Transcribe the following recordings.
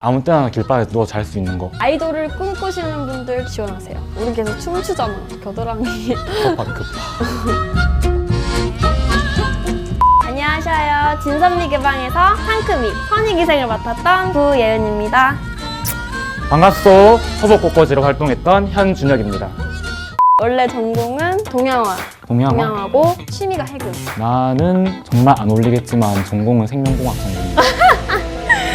아무 때나 길바닥에 누워 잘 수 있는 거 아이돌을 꿈꾸시는 분들 지원하세요. 우리 계속 춤추잖아. 겨드랑이. 급하 급하 안녕하셔요. 진선미 개방에서 상크미 선희기생을 맡았던 구예은입니다. 반갑소 서부 꽃꽂이로 활동했던 현준혁입니다 원래 전공은 동양화, 동양화 동양화고 취미가 해군. 나는 정말 안 어울리겠지만 전공은 생명공학 전공입니다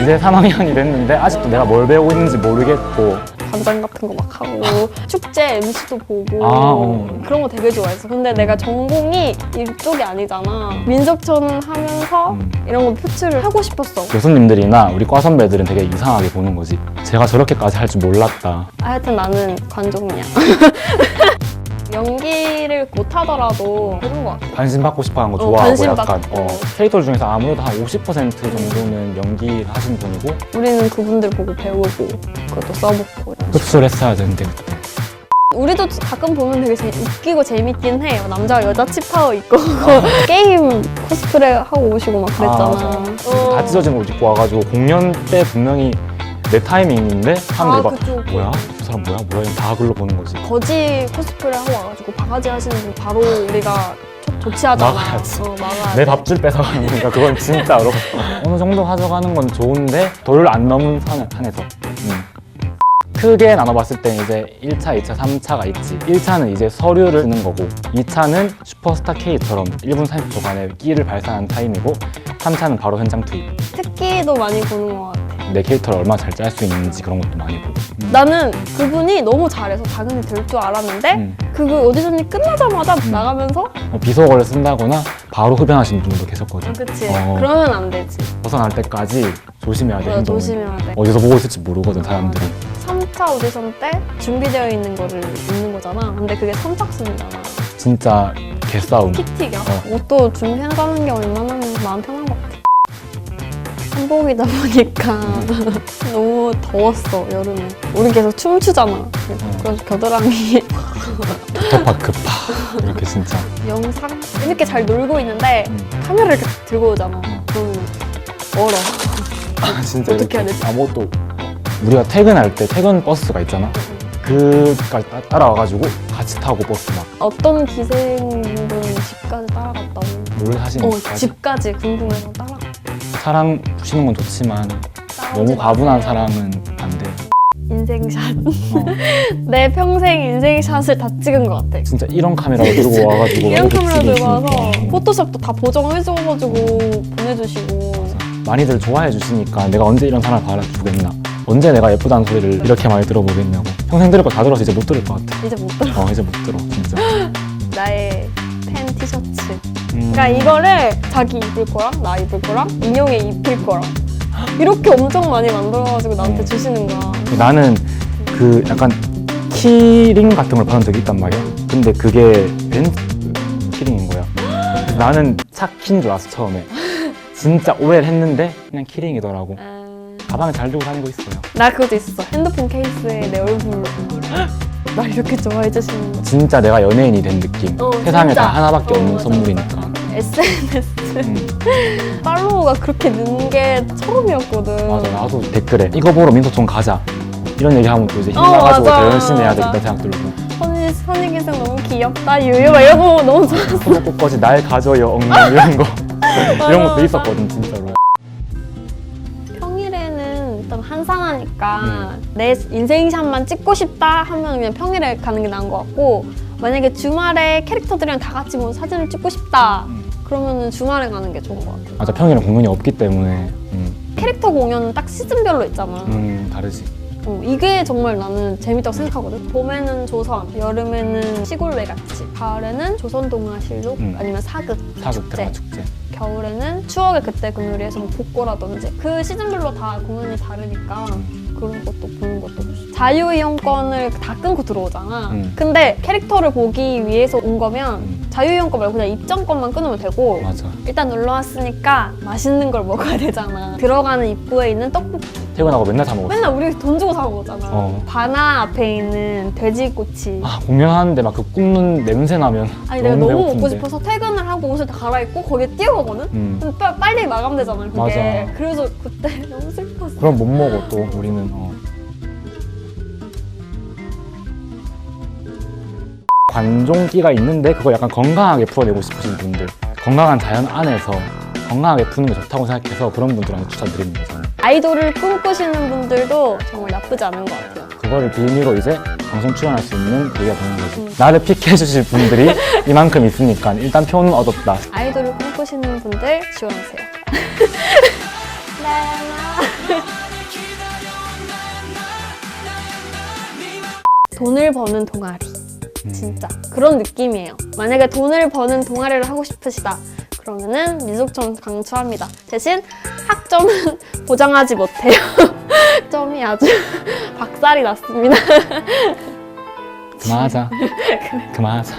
이제 3학년이 됐는데 아직도 내가 뭘 배우고 있는지 모르겠고 반장 같은 거 막 하고 축제 MC도 보고 아, 어. 그런 거 되게 좋아했어. 근데 내가 전공이 이쪽이 아니잖아. 민속촌 하면서 음. 이런 거 표출을 하고 싶었어. 교수님들이나 우리 과 선배들은 되게 이상하게 보는 거지 제가 저렇게까지 할 줄 몰랐다 하여튼 나는 관종이야. 연기를 못하더라도 그런 것 같아. 관심 받고 싶어 하는 거 어, 좋아하고 관심 약간 받고. 어, 캐릭터 중에서 아무래도 한 50% 정도는 연기 하신 분이고 우리는 그분들 보고 배우고 그것도 써보고 이런 식으로. 흡수를 했어야 되는데 그때 우리도 가끔 보면 되게 재- 웃기고 재밌긴 해요. 남자 여자 치파오 입고 게임 코스프레 하고 오시고 막 그랬잖아. 아, 어. 다 찢어진 옷 입고 와가지고 공연 때 분명히 내 타이밍인데 사람들이 아, 막 그쪽. 뭐야? 저 사람 뭐야? 뭐야? 다 글로 보는 거지 거지 코스프레 하고 와가지고 바가지 하시는 분 바로 우리가 조- 조치하잖아. 막아야지. 어, 막아야 내 돼. 밥줄 뺏어가는 거니까 그건 진짜로 어느 정도 가져가는 건 좋은데 돌을 안 넘은 선, 선에서 음. 크게 나눠봤을 때 이제 1차, 2차, 3차가 있지 1차는 이제 서류를 쓰는 거고 2차는 슈퍼스타 K처럼 1분 30초 간의 끼를 발산하는 타임이고 3차는 바로 현장 투입 특기도 많이 보는 것 같아. 내 캐릭터를 얼마나 잘 짤 수 있는지 그런 것도 많이 보고 음. 나는 그분이 너무 잘해서 당연히 될 줄 알았는데 음. 그거 오디션이 끝나자마자 나가면서 어, 비속어를 쓴다거나 바로 흡연하시는 분들도 계셨거든 아, 그치 어. 그러면 안 되지. 벗어날 때까지 조심해야 돼 그래, 행동을. 조심해야 돼. 어디서 보고 있을지 모르거든 사람들이 3차 오디션 때 준비되어 있는 거를 읽는 거잖아. 근데 그게 선착순이잖아. 진짜 개싸움 PT가. 어. 옷도 준비해가는 게 얼마나 마음 편한 것 같아. 한복이다 보니까 너무 더웠어, 여름에. 우리 계속 춤추잖아. 그래서 겨드랑이 급하 이렇게 진짜 영상 이렇게 잘 놀고 있는데 음. 카메라를 이렇게 들고 오잖아. 그러면 얼어. 아, 진짜 어떻게 해야 되지? 아무것도 우리가 퇴근할 때 퇴근 버스가 있잖아 그까지 따- 따라와가지고 같이 타고 버스 막 어떤 기생분은 집까지 따라갔다고. 노래 하시는 어, 집까지 궁금해서 따라가. 사랑 부시는 건 좋지만 너무 과분한. 사랑은 안 돼. 인생샷. 어, 내 평생 인생샷을 다 찍은 것 같아. 진짜 이런 카메라를 들고 와가지고 이런 이렇게 카메라 들고 와서. 포토샵도 다 보정해줘가지고 보내주시고. 많이들 좋아해 주시니까 내가 언제 이런 사람을 바라주겠나. 언제 내가 예쁘다는 소리를 이렇게 많이 들어보겠냐고. 평생 들을 거 다 들어서 이제 못 들을 것 같아. 이제 못 들어. 어 이제 못 들어 진짜. 나의 팬 티셔츠. 음, 그러니까 이거를 자기 입을 거랑 나 입을 거랑 인형에 입힐 거랑 이렇게 엄청 많이 만들어가지고 나한테 음. 주시는 거야. 나는 그 약간 키링 같은 걸 받은 적이 있단 말이야. 근데 그게 벤츠 키링인 거야. 그래서 나는 차 키인 줄 알았어 처음에. 진짜 오해를 했는데 그냥 키링이더라고. 가방에 잘 들고 다니고 있어요. 나 그것도 있었어. 핸드폰 케이스에 내 얼굴 날 이렇게 좋아해 주시는 거. 진짜 내가 연예인이 된 느낌. 어, 세상에 진짜. 다 하나밖에 어, 없는 맞아. 선물이니까. SNS 음, 팔로워가 그렇게 는 게 처음이었거든. 맞아 나도 댓글에 이거 보러 민소촌 가자. 이런 얘기 하면 또 이제 어, 힘나가지고 맞아. 더 열심히 해야 되겠다 맞아. 생각 들고. 선희, 선희기생 너무 귀엽다. 유유 막거 너무 좋았어. 소속꽃까지 날 가져요 엉망 이런 거. 이런 것도 맞아. 있었거든 진짜로 하니까 음. 내 인생샷만 찍고 싶다 하면 그냥 평일에 가는 게 나은 것 같고 만약에 주말에 캐릭터들이랑 다 같이 뭐 사진을 찍고 싶다 음. 그러면은 주말에 가는 게 좋은 것 같아 맞아 평일에 공연이 없기 때문에. 음, 캐릭터 공연은 딱 시즌별로 있잖아. 음 다르지. 어, 이게 정말 나는 재밌다고 생각하거든. 봄에는 조선 여름에는 시골 외갓집 가을에는 조선동화실록 음. 아니면 사극 사극 축제 드라마 축제 겨울에는 추억의 그때 그늘에서 뭐 복고라든지 그 시즌별로 다 공연이 다르니까 그런 것도 보는 것도. 자유이용권을 다 끊고 들어오잖아. 음. 근데 캐릭터를 보기 위해서 온 거면 음. 자유이용권 말고 그냥 입장권만 끊으면 되고 맞아. 일단 놀러 왔으니까 맛있는 걸 먹어야 되잖아. 들어가는 입구에 있는 떡볶이 퇴근하고 맨날 사 먹었어. 맨날 우리 돈 주고 사 먹었잖아. 어. 바나 앞에 있는 돼지꼬치. 아 공연하는데 막 그 굽는 냄새 나면 아니 내가 너무 먹고 배고픈데. 싶어서 퇴근을 하고 옷을 다 갈아입고 거기에 뛰어가거든? 음. 근데 빠- 빨리 마감되잖아 그게 맞아. 그래서 그때 너무 슬펐어 그럼 못 먹어 또 우리는. 어. 관종기가 있는데 그걸 약간 건강하게 풀어내고 싶으신 분들 건강한 자연 안에서 건강하게 푸는 게 좋다고 생각해서 그런 분들한테 추천드립니다 저는. 아이돌을 꿈꾸시는 분들도 정말 나쁘지 않은 것 같아요. 그거를 빌미로 이제 방송 출연할 수 있는 계기가 되는 거지 나를 픽해 주실 분들이 이만큼 있으니까 일단 표는 얻었다. 아이돌을 꿈꾸시는 분들 지원하세요. 돈을 버는 동아리 진짜 그런 느낌이에요. 만약에 돈을 버는 동아리를 하고 싶으시다. 그러면은 민속촌 강추합니다. 대신 학점은 보장하지 못해요. 점이 아주 박살이 났습니다. 그만하자 그만하자